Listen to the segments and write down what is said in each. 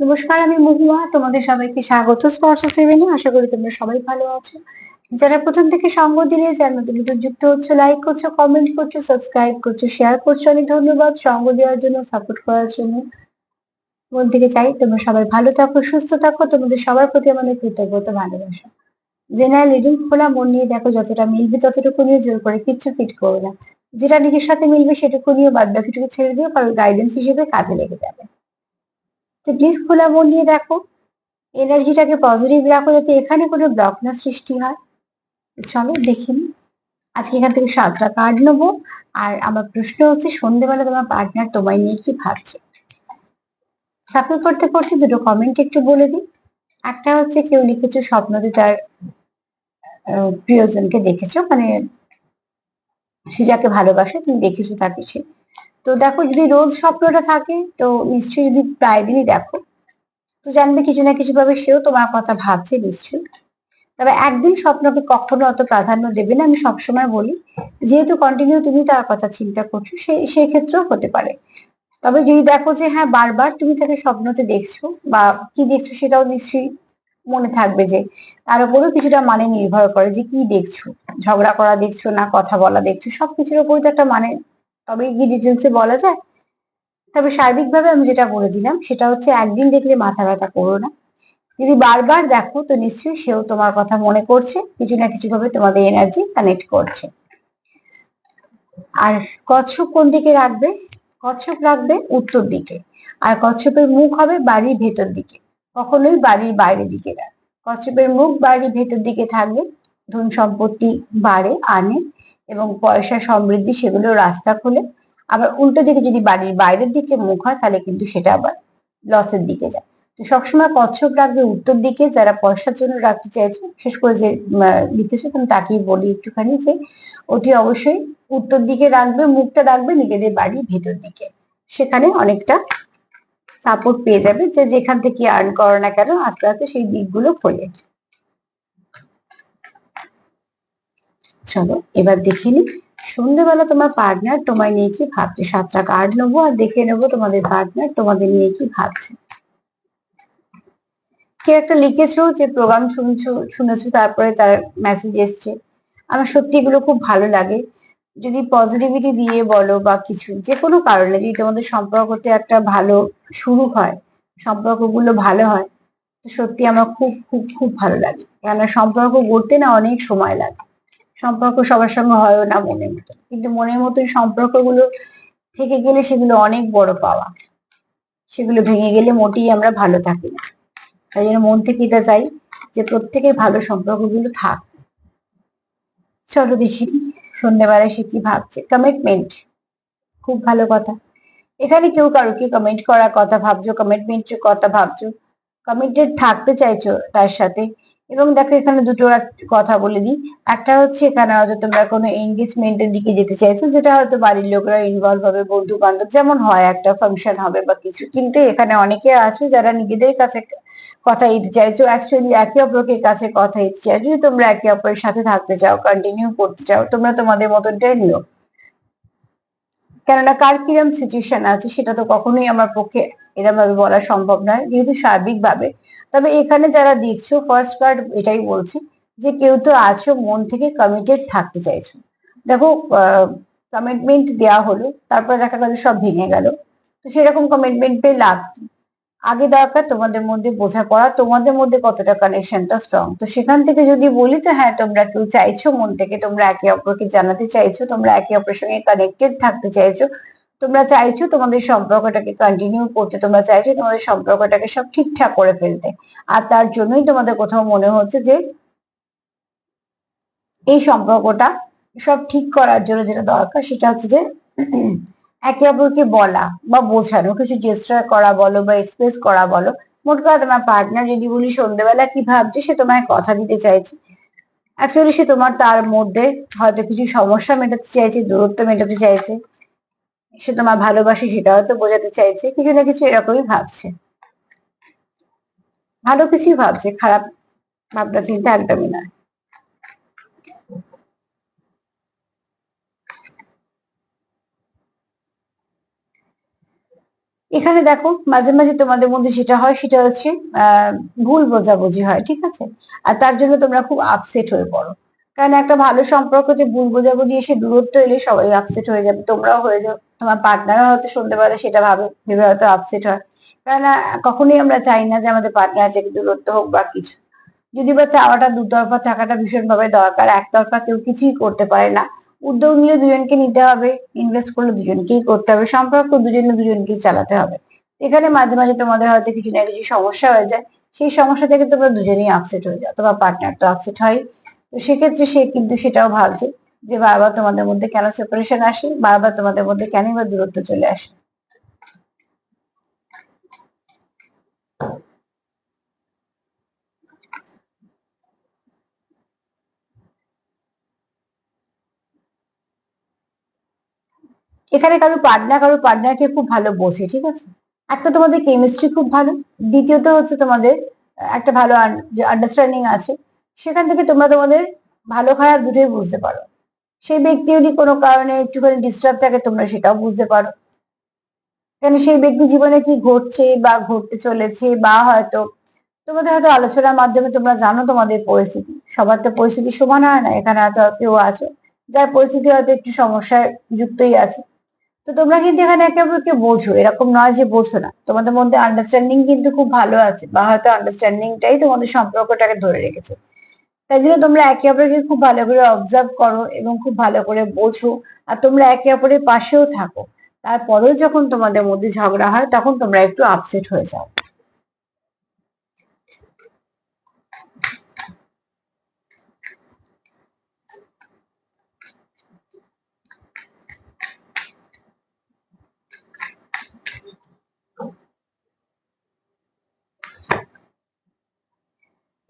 নমস্কার, আমি মহুয়া। তোমাদের সবাইকে স্বাগত স্পর্শ সেভেনে আশা করি তোমরা সবাই ভালো আছো। যারা প্রথম থেকে সঙ্গ দিলে, যারা নতুন নতুন যুক্ত হচ্ছে লাইক করছ কমেন্ট করছ সাবস্ক্রাইব করছ শেয়ার করছ, অনেক ধন্যবাদ সঙ্গ দেওয়ার জন্য সাপোর্ট করার জন্য। মন থেকে চাই তোমরা সবাই ভালো থাকো, সুস্থ থাকো, তোমাদের সবার প্রতি আমাদের কৃতজ্ঞতা, ভালোবাসা। জেনারেল রিডিং খোলা, মন নিয়ে দেখো, যতটা মিলবে, ততটুকু নিয়ে জোর করে কিচ্ছু ফিট করো না। যেটা নিজের সাথে মিলবে, সেটুকু নিয়ে বাদ বাকিটুকু ছেড়ে দিও, কারণ গাইডেন্স হিসেবে কাজে লেগে যাবে। তো প্লিজ খোলা মন দিয়ে দেখো এনার্জিটাকে পজিটিভ রাখো যাতে এখানে কোনো ব্লক না সৃষ্টি হয়। চলো দেখিনি আজকে এখান থেকে সাতটা কার্ড নেব। আর আমার প্রশ্ন হচ্ছে সন্ধ্যেবেলা তোমার পার্টনার তোমায় নিয়ে কি ভাবছে? সাফল করতে করতে দুটো কমেন্ট একটু বলে দিই। একটা হচ্ছে, কেউ লিখেছো স্বপ্নতে তার প্রিয়জনকে দেখেছ? মানে সে যাকে ভালোবাসে, তুমি দেখেছ তাকে সে তো দেখো যদি রোজ স্বপ্নটা থাকে, তো নিশ্চয়ই যদি প্রায় দিনই দেখো, তো জানবে কিছু না কিছু ভাবে সেও তোমার কথা ভাবছে নিশ্চয়ই। তবে একদিন স্বপ্নকে কখনো অত প্রাধান্য দেবে না, আমি সবসময় বলি, যেহেতু কন্টিনিউ তুমি তার কথা চিন্তা করছ সেই ক্ষেত্রেও হতে পারে। তবে যদি দেখো যে হ্যাঁ বারবার তুমি তাকে স্বপ্নতে দেখছ বা কি দেখছ সেটাও নিশ্চয়ই মনে থাকবে যে তার উপরেও কিছুটা মানে নির্ভর করে যে কি দেখছ। ঝগড়া করা দেখছ না, কথা বলা দেখছ, সবকিছুর উপরে তো একটা মানে তবে কি ডিটেলসে বলা যায়। তবে সার্বিকভাবে আমি যেটা বলে দিলাম, সেটা হচ্ছে একদিন দেখলে মাথা ব্যথা করো না। যদি বারবার দেখো, তো নিশ্চয়ই সেও তোমার কথা মনে করছে, কিছু না কিছু ভাবে তোমাদের এনার্জি কানেক্ট করছে। আর কচ্ছপ কোন দিকে রাখবে? কচ্ছপ রাখবে উত্তর দিকে। আর কচ্ছপের মুখ হবে বাড়ির ভেতর দিকে। কখনোই বাড়ির বাইরের দিকে না। কচ্ছপের মুখ বাড়ির ভেতর দিকে থাকলে ধন সম্পত্তি বাড়ে, আনে এবং পয়সা সমৃদ্ধি সেগুলো রাস্তা খোলে। আবার উল্টো দিকে যদি বাড়ির বাইরের দিকে মুখ হয়, তাহলে কিন্তু সেটা আবার লসের দিকে যায়। তো সবসময় কচ্ছপ রাখবে উত্তর দিকে, যারা পয়সার জন্য রাখতে চাইছো, বিশেষ করে যে লিখেছো তুমি তাকেই বলি একটুখানি যে, অতি অবশ্যই উত্তর দিকে রাখবে, মুখটা রাখবে নিজেদের বাড়ির ভেতর দিকে। সেখানে অনেকটা সাপোর্ট পেয়ে যাবে যে, যেখান থেকে আর্ন করো না কেন, আস্তে আস্তে সেই দিকগুলো খোলে। চলো, এবার দেখে নি সন্ধ্যেবেলা তোমার পার্টনার তোমায় নিয়ে কি ভাবছে? সাতটা কার্ড নেব আর দেখে নেব তোমাদের পার্টনার তোমাদের নিয়ে কি ভাবছে। কেউ একটা লিখেছো যে প্রোগ্রাম শুনছো, শুনেছো, তারপরে তার মেসেজ এসছে। আমার সত্যি এগুলো খুব ভালো লাগে। যদি পজিটিভিটি দিয়ে বলো বা কিছু, যে কোনো কারণে যদি তোমাদের সম্পর্কতে একটা ভালো শুরু হয়, সম্পর্কগুলো ভালো হয়, তো সত্যি আমার খুব খুব খুব ভালো লাগে। কেননা সম্পর্ক গড়তে না অনেক সময় লাগে। সম্পর্ক সবার সঙ্গে হয়ও না মনের মতো। কিন্তু মনের মতো সম্পর্কগুলো থেকে গেলে সেগুলো অনেক বড় পাওয়া। সেগুলো ভেঙে গেলে মোটেই আমরা ভালো থাকি না। তাই জন্য মন থেকে এটা চাই যে প্রত্যেকের ভালো সম্পর্কগুলো থাক। চলো দেখি সন্ধ্যেবেলায় সে কি ভাবছে। কমিটমেন্ট খুব ভালো কথা। এখানে কেউ কারও কারোকে কমেন্ট করার কথা ভাবছ? কমিটমেন্টের কথা ভাবছ? কমিটেড থাকতে চাইছো তার সাথে? এবং দেখো এখানে দুটো কথা বলে দিই। একটা হচ্ছে এখানে হয়তো তোমরা কোনো এনগেজমেন্টের দিকে যেতে চাইছো, যেটা হয়তো বাড়ির লোকরা ইনভলভ হবে বন্ধু বান্ধব যেমন হয়, একটা ফাংশন হবে বা কিছু। কিন্তু এখানে অনেকে আছে যারা নিজেদের কাছে কথা দিতে চাইছো। অ্যাকচুয়ালি একে অপরকে কাছে কথা দিতে চাইছো। যদি তোমরা একে অপরের সাথে থাকতে চাও কন্টিনিউ করতে চাও, তোমরা তোমাদের মতনটাই নিও। কেননা কার কিরম সিচুয়েশন আছে, সেটা তো কখনোই আমার পক্ষে এরম ভাবে বলা সম্ভব নয়। যেহেতু সার্বিক ভাবে তবে এখানে যারা দেখছ ফার্স্ট কার্ড এটাই বলছে যে কেউ তো আছো, মন থেকে কমিটেড থাকতে চাইছো। দেখো কমিটমেন্ট দেওয়া হলো, তারপর দেখা গেল সব ভেঙে গেল। তো সেরকম কমিটমেন্ট পেয়ে লাভ? আগে দরকার তোমাদের মধ্যে বোঝাপড়া তোমাদের মধ্যে কতটা কানেকশনটা স্ট্রং তো সেখান থেকে যদি বলি যে হ্যাঁ তোমরা কেউ চাইছো, মন থেকে তোমরা একে অপরকে জানাতে চাইছো, তোমরা একে অপরের সঙ্গে কানেক্টেড থাকতে চাইছো তোমরা চাইছো তোমাদের সম্পর্কটাকে কন্টিনিউ করতে, তোমরা চাইছো তোমাদের সম্পর্কটাকে সব ঠিকঠাক করে ফেলতে। আর তার জন্যই তোমাদের কোথাও মনে হচ্ছে যে এই সম্পর্কটা সব ঠিক করার জন্য যেটা দরকার সেটা হচ্ছে যে একে অপরকে বলা বা বোঝানো, কিছু জেস্টার করা বলো বা এক্সপ্রেস করা বলো। মোট কথা তোমার পার্টনার যদি বলি সন্ধ্যেবেলা কি ভাবছে সে তোমায় কথা দিতে চাইছে। অ্যাকচুয়ালি সে তোমার তার মধ্যে হয়তো কিছু সমস্যা মেটাতে চাইছে, দূরত্ব মেটাতে চাইছে। সে তোমার ভালোবাসে, সেটাও তো বোঝাতে চাইছে। কিছু না কিছু এরকমই ভাবছে। ভালো কিছুই ভাবছে, খারাপ ভাবনা চিন্তা একদমই নয়। এখানে দেখো, মাঝে মাঝে তোমাদের মধ্যে যেটা হয়, সেটা হচ্ছে, আহ, ভুল বোঝাবুঝি হয়, ঠিক আছে? আর তার জন্য তোমরা খুব আপসেট হয়ে পড়ো। কারণ একটা ভালো সম্পর্কতে ভুল বোঝাবুঝি এসে দূরত্ব এলে সবাই আপসেট হয়ে যাবে। তোমরাও হয়ে যাও। তোমার পার্টনারও হয়তো শুনতে পারে, সেটা ভাবে, ভেবে হয়তো আপসেট হয়। কারণ কখনোই আমরা চাই না যে আমাদের পার্টনার থেকে দূরত্ব হোক বা কিছু। যদি বা চাওয়াটা দুতরফা থাকাটা ভীষণভাবে দরকার, একতরফা কেউ কিছুই করতে পারে না। উদ্যোগ নিলে দুজনকে নিতে হবে ইনভেস্ট করলে দুজনকেই করতে হবে, সম্পর্ক দুজনে দুজনকেই চালাতে হবে। এখানে মাঝে মাঝে তোমাদের হয়তো কিছু না কিছু সমস্যা হয়ে যায়। সেই সমস্যা থেকে তোমরা দুজনেই আপসেট হয়ে যাও, তোমার পার্টনার তো আপসেট হয় তো সেক্ষেত্রে সে কিন্তু সেটাও ভাবছে যে বারবার তোমাদের মধ্যে কেন সেপারেশন আসে? বারবার তোমাদের মধ্যে কেনই বা দূরত্ব চলে আসে? এখানে কারও পার্টনার কারও পার্টনারকে খুব ভালো বোঝে, ঠিক আছে? একটা তোমাদের কেমিস্ট্রি খুব ভালো। দ্বিতীয়ত হচ্ছে তোমাদের একটা ভালো আন্ডারস্ট্যান্ডিং আছে। সেখান থেকে তোমরা তোমাদের ভালো খারাপ দুটোই বুঝতে পারো। সেই ব্যক্তি যদি কোনো কারণে একটুখানি ডিস্টার্ব থাকে, তোমরা সেটাও বুঝতে পারো। কেন সেই ব্যক্তি জীবনে কি ঘটছে বা ঘটতে চলেছে বা হয়তো তোমাদের হয়তো আলোচনার মাধ্যমে তোমরা জানো তোমাদের পরিস্থিতি। সবার তো পরিস্থিতি সমান হয় না, এখানে হয়তো কেউ আছে, যার পরিস্থিতি হয়তো একটু সমস্যায় যুক্তই আছে। তো তোমরা কিন্তু এখানে একে অপরকে বোঝো, এরকম নয় যে বোঝো না। তোমাদের মধ্যে আন্ডারস্ট্যান্ডিং কিন্তু খুব ভালো আছে, বা হয়তো আন্ডারস্ট্যান্ডিংটাই তোমাদের সম্পর্কটাকে ধরে রেখেছে। তাই জন্য তোমরা একে অপরকে খুব ভালো করে অবজার্ভ করো এবং খুব ভালো করে বোঝো। আর তোমরা একে অপরের পাশেও থাকো। তারপরেও যখন তোমাদের মধ্যে ঝগড়া হয়, তখন তোমরা একটু আপসেট হয়ে যাও।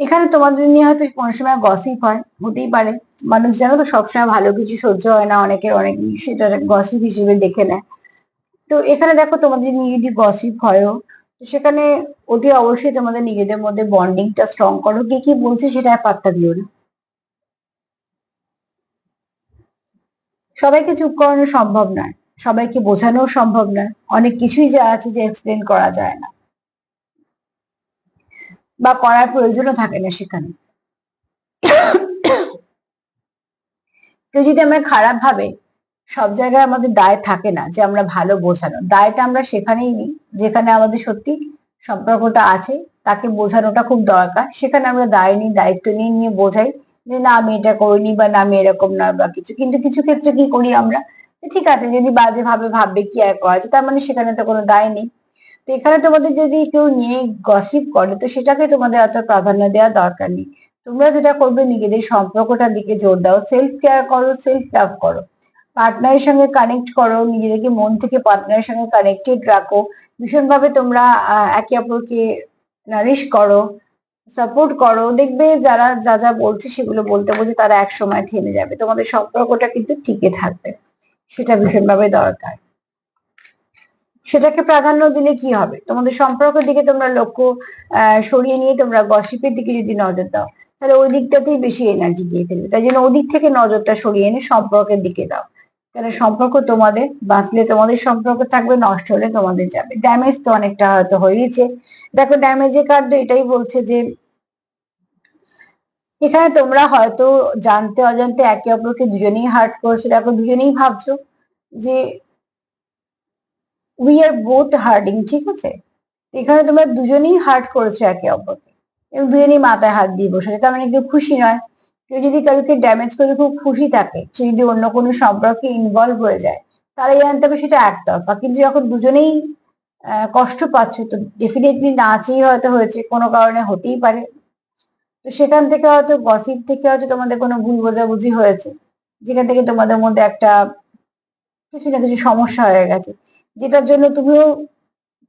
এখানে তোমাদের নিয়ে হয়তো কোনো সময় গসিপ হয়, হতেই পারে। মানুষ জানো তো সবসময় ভালো কিছু সহ্য হয় না, অনেকের অনেক সেটা গসিপ হিসেবে দেখে নেয়। তো এখানে দেখো তোমাদের নিয়ে যদি গসিপ হয়ও, তো সেখানে অতি অবশ্যই তোমাদের নিজেদের মধ্যে বন্ডিংটা স্ট্রং করো। কে কি বলছে সেটা পাত্তা দিও না। সবাইকে চুপ করানো সম্ভব নয়। সবাইকে বোঝানো সম্ভব নয়। অনেক কিছুই যা আছে যে এক্সপ্লেন করা যায় না। বা করার প্রয়োজনও থাকে না সেখানে। কেউ যদি আমরা খারাপ ভাবে সব জায়গায় আমাদের দায় থাকে না যে আমরা ভালো বোঝানো দায়টা আমরা সেখানেই নিই, যেখানে আমাদের সত্যি সম্পর্কটা আছে তাকে বোঝানোটা খুব দরকার, সেখানে আমরা দায় নিই, দায়িত্ব নিয়ে নিয়ে বোঝাই যে না আমি এটা করিনি বা না আমি এরকম না বা কিছু। কিন্তু কিছু ক্ষেত্রে কি করি আমরা? ঠিক আছে যদি বাজে ভাবে ভাববে কি আর করা যায়, তার মানে সেখানে তো কোনো দায় নেই। তো এখানে তোমাদের যদি কেউ নিয়ে গসিপ করে, তো সেটাকে তোমাদের এত প্রাধান্য দেওয়া দরকার নেই। তোমরা যেটা করবে, নিজেদের সম্পর্কটার দিকে জোর দাও। সেলফ কেয়ার করো সেলফ লাভ করো। পার্টনারের সঙ্গে কানেক্ট করো, নিজেদেরকে মন থেকে পার্টনারের সঙ্গে কানেক্টেড রাখো। ভীষণভাবে তোমরা একে অপরকে নারিশ করো সাপোর্ট করো। দেখবে যারা, যা যা বলছে সেগুলো বলতে বলতে তারা এক সময় থেমে যাবে। তোমাদের সম্পর্কটা কিন্তু টিকে থাকবে। সেটা ভীষণভাবে দরকার। সেটাকে প্রাধান্য দিলে কি হবে? তোমাদের সম্পর্কের দিকে তোমরা লক্ষ্য সরিয়ে নিয়ে তোমরা গসিপের দিকে যদি নজর দাও, তাহলে ওই দিকটাতেই বেশি এনার্জি দিয়ে ফেলবে। তাই জন্য ওদিক থেকে নজরটা সরিয়ে এনে সম্পর্কের দিকে দাও। কেন সম্পর্ক তোমাদের, বাঁচলে তোমাদের সম্পর্ক থাকবে, নষ্ট হলে তোমাদের যাবে। ড্যামেজ তো অনেকটা হয়তো হয়েছে দেখো ড্যামেজের কার্ড এটাই বলছে যে, এখানে তোমরা হয়তো জানতে অজান্তে একে অপরকে দুজনেই হার্ট করছ। দেখো দুজনেই ভাবছ যে উই আর বোথ হার্ডিং ঠিক আছে? এখানে তোমরা দুজনেই হার্ট করেছ একে অপরকে। এবং দুজনেই মাথায় হাত দিয়ে বসে তার মানে কেউ খুশি নয়। কেউ যদি কাউকে ড্যামেজ করে খুব খুশি থাকে, সে যদি অন্য কোনো সম্পর্কে ইনভলভ হয়ে যায় তাহলে জানতে হবে সেটা একতরফা। কিন্তু যখন দুজনেই কষ্ট পাচ্ছ, তো ডেফিনেটলি নাচেই হয়তো হয়েছে, কোনো কারণে হতেই পারে। তো সেখান থেকে হয়তো গসিপ থেকে হয়তো তোমাদের কোনো ভুল বোঝাবুঝি হয়েছে। যেখান থেকে তোমাদের মধ্যে একটা কিছু না কিছু সমস্যা হয়ে গেছে। যেটার জন্য তুমিও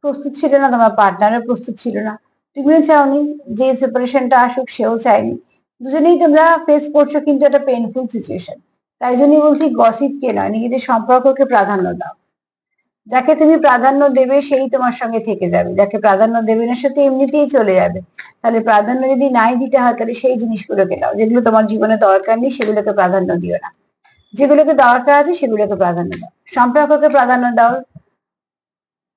প্রস্তুত ছিল না, তোমার পার্টনারও প্রস্তুত ছিল না। তুমিও চাওনি যে সেপারেশনটা আসুক, সেও চায়নি। দুজনেই তোমরা ফেস করছ কিন্তু একটা পেনফুল সিচুয়েশন তাই জন্যই বলছি গসিপ কে নয়, নিজেদের সম্পর্ককে প্রাধান্য দাও। যাকে তুমি প্রাধান্য দেবে, সেই তোমার সঙ্গে থেকে যাবে। যাকে প্রাধান্য দেবে না, সে তো এমনিতেই চলে যাবে। তাহলে প্রাধান্য যদি নাই দিতে হয়, তাহলে সেই জিনিসগুলোকে দাও। যেগুলো তোমার জীবনে দরকার নেই, সেগুলোকে প্রাধান্য দিও না। যেগুলোকে দরকার আছে, সেগুলোকে প্রাধান্য দাও। সম্পর্ককে প্রাধান্য দাও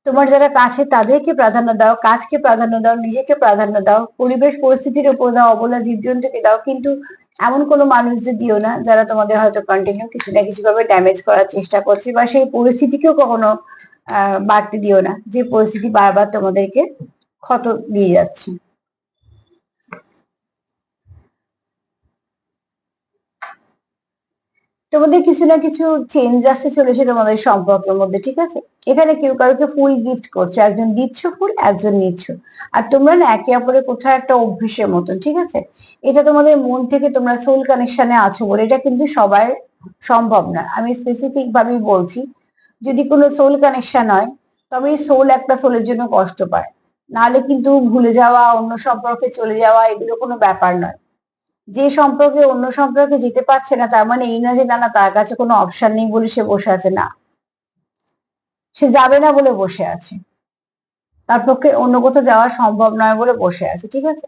তোমার যারা কাছে, তাদেরকে প্রাধান্য দাও, কাজকে প্রাধান্য দাও, নিজেকে প্রাধান্য দাও, পরিবেশ পরিস্থিতির উপর দাও, অবলা জীবজন্তুকে দাও, কিন্তু এমন কোনো মানুষদের দিও না যারা তোমাদের হয়তো কন্টিনিউ কিছু না কিছু ভাবে ড্যামেজ করার চেষ্টা করছে বা সেই পরিস্থিতিকেও কখনো বাড়তে দিও না। যে পরিস্থিতি বারবার তোমাদেরকে ক্ষত দিয়ে যাচ্ছে। তোমাদের কিছু না কিছু চেঞ্জ আসতে চলেছে তোমাদের সম্পর্কের মধ্যে, ঠিক আছে? এখানে কেউ কারোকে ফুল গিফট করছে, একজন দিচ্ছ ফুল, একজন নিচ্ছ। আর তোমরা না একে অপরের কোথাও একটা অভ্যেসের মতন, ঠিক আছে? এটা তোমাদের মন থেকে তোমরা সোল কানেকশনে আছো বলে এটা কিন্তু সবাই সম্ভব না। আমি স্পেসিফিক ভাবেই বলছি, যদি কোনো সোল কানেকশন হয় তবে সোল একটা সোলের জন্য কষ্ট পায়। নাহলে কিন্তু ভুলে যাওয়া, অন্য সম্পর্কে চলে যাওয়া, এগুলো কোনো ব্যাপার নয়। যে সম্পর্কে, অন্য সম্পর্কে যেতে পারছে না, তার মানে এই নয় যে, না তার কাছে কোনো অপশন নেই বলে সে বসে আছে, না। সে যাবে না বলে বসে আছে। তার পক্ষে অন্য কোথাও যাওয়া সম্ভব নয় বলে বসে আছে, ঠিক আছে?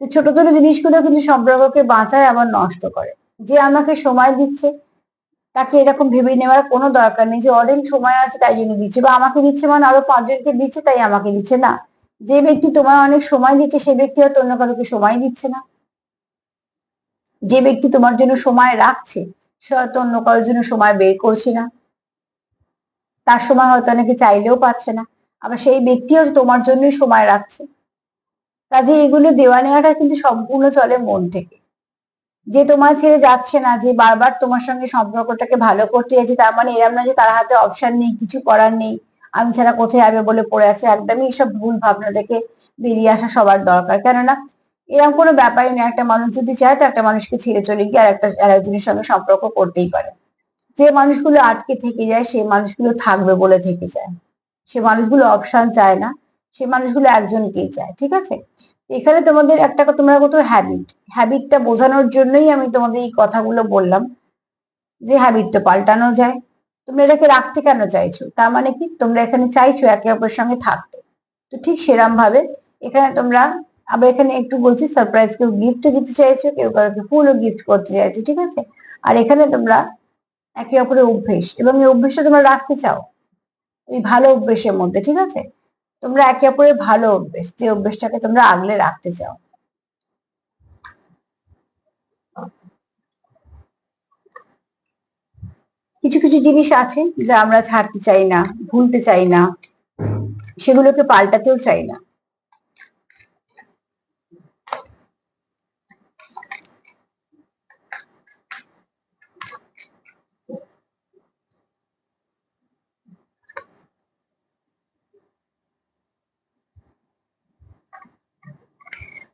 ছোট ছোট জিনিসগুলো কিন্তু সম্পর্ককে বাঁচায়, আবার নষ্ট করে। যে আমাকে সময় দিচ্ছে, তাকে এরকম ভেবে নেওয়ার কোনো দরকার নেই। যে অনেক সময় আছে, তাই জন্য দিচ্ছে, বা আমাকে দিচ্ছে মানে আরও পাঁচজনকে দিচ্ছে, তাই আমাকে দিচ্ছে, না। যে ব্যক্তি তোমার অনেক সময় দিচ্ছে, সে ব্যক্তি হয়তো অন্য কারোকে সময় দিচ্ছে না। যে ব্যক্তি তোমার জন্য সময় রাখছে, সে হয়তো অন্য কারোর জন্য সময় বের করছে না। তার সময় হয়তো অনেকে চাইলেও পাচ্ছে না, আবার সেই ব্যক্তিও তোমার জন্যই সময় রাখছে। কাজে এগুলো দেওয়া নেওয়াটা কিন্তু সম্পূর্ণ চলে মন থেকে। যে তোমার ছেড়ে যাচ্ছে না, যে বারবার তোমার সঙ্গে সম্পর্কটাকে ভালো করতে যাচ্ছে, তার মানে এরম না যে তার হাতে অপশন নেই, কিছু করার নেই আমি ছাড়া কোথায় যাবে বলে পড়ে আছে, একদমই এসব ভুল ভাবনা থেকে বেরিয়ে আসা সবার দরকার। কেননা এরকম কোনো ব্যাপারই নেই একটা মানুষ যদি চায়, তো একটা মানুষকে ছেড়ে চলে গিয়ে আর একটা আরেকজনের সঙ্গে সম্পর্ক করতেই পারে। যে মানুষগুলো আটকে থেকে যায় সেই মানুষগুলো থাকবে বলে থেকে যায়। সে মানুষগুলো অপশান চায় না। সে মানুষগুলো একজনকেই চায়, ঠিক আছে? এখানে তোমাদের একটা, তোমরা কত হ্যাবিট হ্যাবিটটা বোঝানোর জন্যই আমি তোমাদের এই কথাগুলো বললাম, যে হ্যাবিটটা পাল্টানো যায়। তোমরা এটাকে রাখতে কেন চাইছো? তার মানে কি? তোমরা এখানে চাইছো একে অপরের সঙ্গে থাকতে। তো ঠিক সেরাম ভাবে এখানে তোমরা আবার এখানে একটু বলছি সারপ্রাইজ কেউ গিফট দিতে চাইছো, কেউ কাউকে ফুলও গিফট করতে চাইছো, ঠিক আছে? আর এখানে তোমরা একে অপরের অভ্যেস এবং এই অভ্যেসটা তোমরা রাখতে চাও, এই ভালো অভ্যেসের মধ্যে, ঠিক আছে? তোমরা একে অপরের ভালো অভ্যেস, যে অভ্যেসটাকে তোমরা আগলে রাখতে চাও। কিছু কিছু জিনিস আছে যা আমরা ছাড়তে চাই না, ভুলতে চাই না, সেগুলোকে পাল্টাতেও চাই না।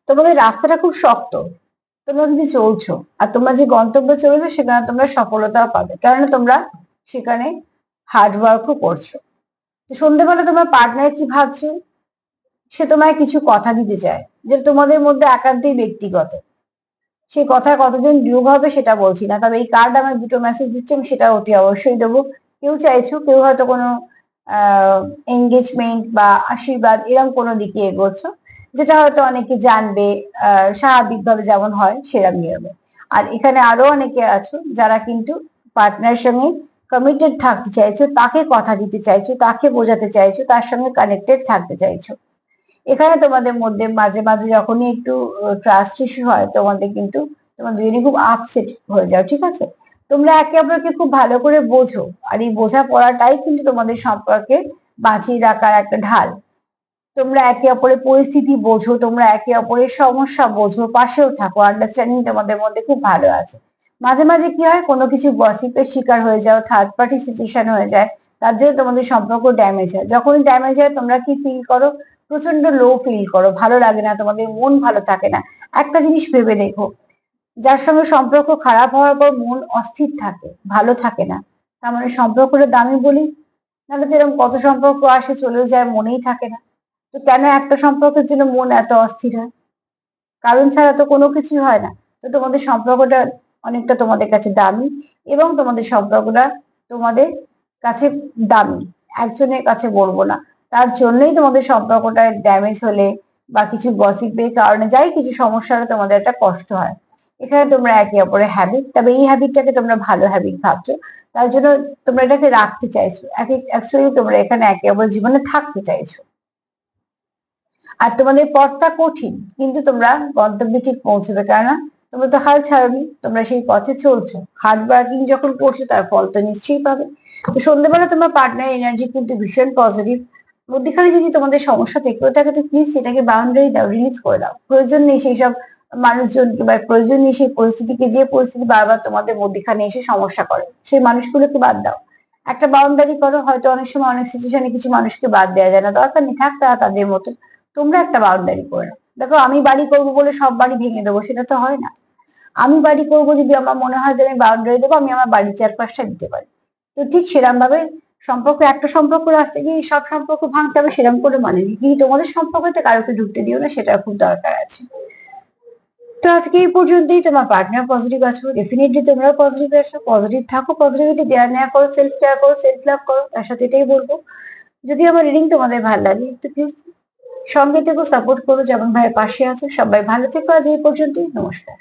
তোমাদের রাস্তাটা খুব শক্ত। তোমরা যদি চলছো, আর তোমরা যে গন্তব্যে চলেছো সেখানে তোমরা সফলতাও পাবে। কেননা তোমরা সেখানে হার্ড ওয়ার্কও করছ। তো সন্ধ্যেবেলা তোমার পার্টনার কি ভাবছে? সে তোমায় কিছু কথা দিতে চায় যে তোমাদের মধ্যে একান্তই ব্যক্তিগত। সেই কথায় কতজন যোগ হবে সেটা বলছি না, তবে এই কার্ড আমায় দুটো মেসেজ দিচ্ছে, আমি সেটা অতি অবশ্যই দেবো। কেউ চাইছো, কেউ হয়তো কোনো এঙ্গেজমেন্ট বা আশীর্বাদ এরকম কোনো দিকে এগোছো যেটা হয়তো অনেকে জানবে স্বাভাবিকভাবে যেমন হয় সেরকম নিয়মে। আর এখানে আরও অনেকে আছো যারা কিন্তু পার্টনার সঙ্গে কমিটেড থাকতে চাইছো, তাকে কথা দিতে চাইছো, তাকে বোঝাতে চাইছো, তার সঙ্গে কানেক্টেড থাকতে চাইছো। এখানে তোমাদের মধ্যে মাঝে মাঝে যখনই একটু ট্রাস্ট ইস্যু হয়, তোমাদের কিন্তু তোমার দুজনে খুব আপসেট হয়ে যাও, ঠিক আছে? তোমরা একে অপরকে খুব ভালো করে বোঝো, আর এই বোঝা পড়াটাই কিন্তু তোমাদের সম্পর্কে বাঁচিয়ে রাখার একটা ঢাল। তোমরা একে অপরের পরিস্থিতি বোঝো, তোমরা একে অপরের সমস্যা বোঝো, পাশেও থাকো আন্ডারস্ট্যান্ডিং তোমাদের মধ্যে খুব ভালো আছে। মাঝে মাঝে কি হয়, কোনো কিছু গসিপের শিকার হয়ে যাও থার্ড পার্টি সিচুয়েশন হয়ে যায়, তার জন্য তোমাদের সম্পর্ক ড্যামেজ হয়। যখনই ড্যামেজ হয়, তোমরা কি ফিল করো? প্রচণ্ড লো ফিল করো, ভালো লাগে না, তোমাদের মন ভালো থাকে না। একটা জিনিস ভেবে দেখো, যার সঙ্গে সম্পর্ক খারাপ হওয়ার পর মন অস্থির থাকে, ভালো থাকে না। তার মানে সম্পর্কটা দামি বলি, নাহলে তো এরকম কত সম্পর্ক আসে, চলেও যায়, মনেই থাকে না। তো কেন একটা সম্পর্কের জন্য মন এত অস্থির হয়? কারণ ছাড়া তো কোনো কিছু হয় না। তো তোমাদের সম্পর্কটা অনেকটা তোমাদের কাছে দামি এবং তোমাদের সম্পর্কটা তোমাদের কাছে দামি। একজনের কাছে বলব না। তার জন্যই তোমাদের সম্পর্কটা ড্যামেজ হলে বা কিছু গসিপের কারণে যাই কিছু সমস্যা হলে তোমাদের একটা কষ্ট হয়। এখানে তোমরা একে অপরের হ্যাবিট তবে এই হ্যাবিটটাকে তোমরা ভালো হ্যাবিট ভাবছ। তার জন্য তোমরা এটাকে রাখতে চাইছো। অ্যাকচুয়ালি তোমরা এখানে একে অপরের জীবনে থাকতে চাইছো। আর তোমাদের পথটা কঠিন, কিন্তু তোমরা গন্তব্যে ঠিক পৌঁছবে, কেননা তোমরা তো হাল ছাড়নি, তোমরা সেই পথে চলছো। হার্ড ওয়ার্কিং যখন করছ, তার ফল তো নিশ্চয়ই পাবে। তো সন্ধ্যেবেলা তোমার পার্টনার এনার্জি কিন্তু ভীষণ পজিটিভ মধ্যখানে যদি তোমাদের সমস্যা থেকেও থাকে, তো প্লিজ সেটাকে বাউন্ডারি দাও রিলিজ করে দাও। প্রয়োজন নেই সেই সব মানুষজনকে বা প্রয়োজন নেই সেই পরিস্থিতিকে যে পরিস্থিতি বারবার তোমাদের মধ্যখানে এসে সমস্যা করে, সেই মানুষগুলোকে বাদ দাও। একটা বাউন্ডারি করো, হয়তো অনেক সময় অনেক সিচুয়েশনে কিছু মানুষকে বাদ দেওয়া যায় না। দরকার নেই, থাক তাদের মতো। তোমরা একটা বাউন্ডারি করে নাও দেখো, আমি বাড়ি করব বলে সব বাড়ি ভেঙে দেবো, সেটা তো হয় না। আমি বাড়ি করব যদি আমার মনে হয় যে আমি বাউন্ডারি দেবো, আমি আমার বাড়ির চারপাশটা দিতে পারি। তো ঠিক সেরকম ভাবে সম্পর্ক, একটা সম্পর্ক রাস্তায় গিয়ে সব সম্পর্ক ভাঙতে হবে সেরকম করে মানে নেই। কিন্তু তোমাদের সম্পর্কতে কারোকে ঢুকতে দিও না সেটা খুব দরকার আছে। তো আজকে এই পর্যন্তই। তোমার পার্টনার পজিটিভ আছো ডেফিনেটলি তোমরাও পজিটিভ আছো পজিটিভ থাকো পজিটিভিটি দেওয়া নেওয়া করো সেলফ কেয়ার করো সেলফ লাভ করো, তার সাথে এটাই বলব। যদি আমার রিডিং তোমাদের ভালো লাগে, তো প্লিজ সঙ্গে থেকো সাপোর্ট করো, যেমন ভাইয়ের পাশে আছো সবাই ভালো থেকো আজ এই পর্যন্তই, নমস্কার।